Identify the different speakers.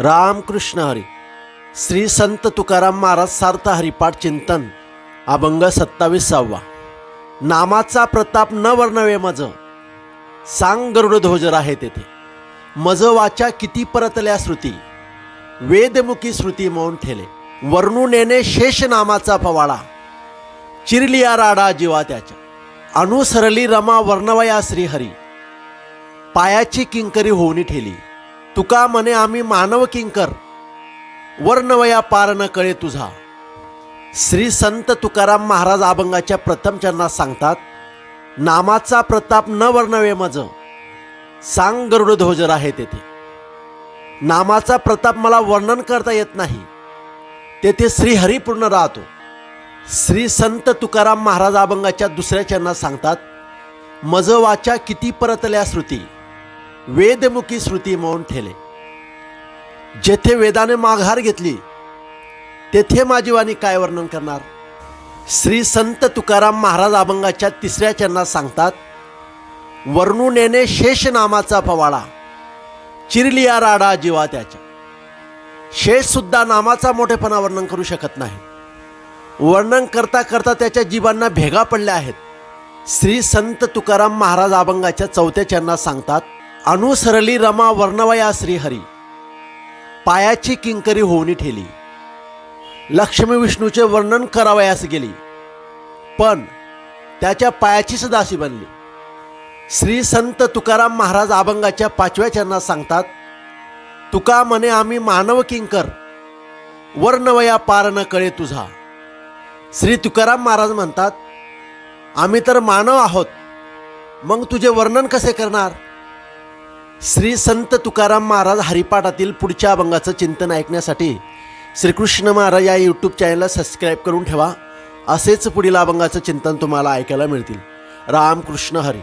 Speaker 1: रामकृष्ण हरी श्री संत तुकाराम महाराज सार्थ हरिपाठ चिंतन अभंग सत्तावीसावा. नामाचा प्रताप न वर्णवे मज. सांग गरुड ध्वज आहे तेथे. मज वाचा किती परतल्या श्रुती. वेदमुखी श्रुती मौन ठेले. वर्णुनेने शेष नामाचा फवाळा चिरलिया राडा जीवा त्याच्या. अनुसरली रमा वर्णवया श्रीहरी पायाची किंकरी होऊनी ठेली. तुका म्हणे आम्ही मानव किंकर वर्णवया पार न कळे तुझा. श्री संत तुकाराम महाराज अभंगाच्या प्रथम चरणात सांगतात नामाचा प्रताप न वर्णवे मज सांग गरुड ध्वजर आहे तेथे. नामाचा प्रताप मला वर्णन करता येत नाही तेथे श्रीहरिपूर्ण राहतो. श्री संत तुकाराम महाराज अभंगाच्या दुसऱ्या चरणात सांगतात मज वाचा किती परतल्या श्रुती. वेदमुखी श्रुती मौन ठेले. जेथे वेदाने माघार घेतली तेथे माझी वाणी काय वर्णन करणार? श्री संत तुकाराम महाराज अभंगाच्या तिसऱ्या चरणात सांगतात वर्णुनेने शेष नामाचा पवाडा चिरलिया राडा जीवा त्याच्या. शेषसुद्धा नामाचा मोठेपणा वर्णन करू शकत नाही. वर्णन करता करता त्याच्या जीवांना भेगा पडल्या आहेत. श्री संत तुकाराम महाराज अभंगाच्या चौथ्या चरणात सांगतात अनुसरली रमा वर्णवया श्रीहरी. पायाची किंकरी होऊनी ठेली. लक्ष्मी विष्णूचे वर्णन करावयास गेली. पण त्याच्या पायाचीच दासी बनली. श्री संत तुकाराम महाराज अभंगाच्या पाचव्या चरणात सांगतात तुका म्हणे आम्ही मानव किंकर वर्णवया पार न कळे तुझा. श्री तुकाराम महाराज म्हणतात आम्ही तर मानव आहोत मग तुझे वर्णन कसे करणार? श्री संत तुकाराम महाराज हरिपाठातील पुढच्या अभंगाचं चिंतन ऐकण्यासाठी श्रीकृष्ण महाराज या यूट्यूब चॅनलला सबस्क्राईब करून ठेवा. असेच पुढील अभंगाचं चिंतन तुम्हाला ऐकायला मिळतील. रामकृष्ण हरी.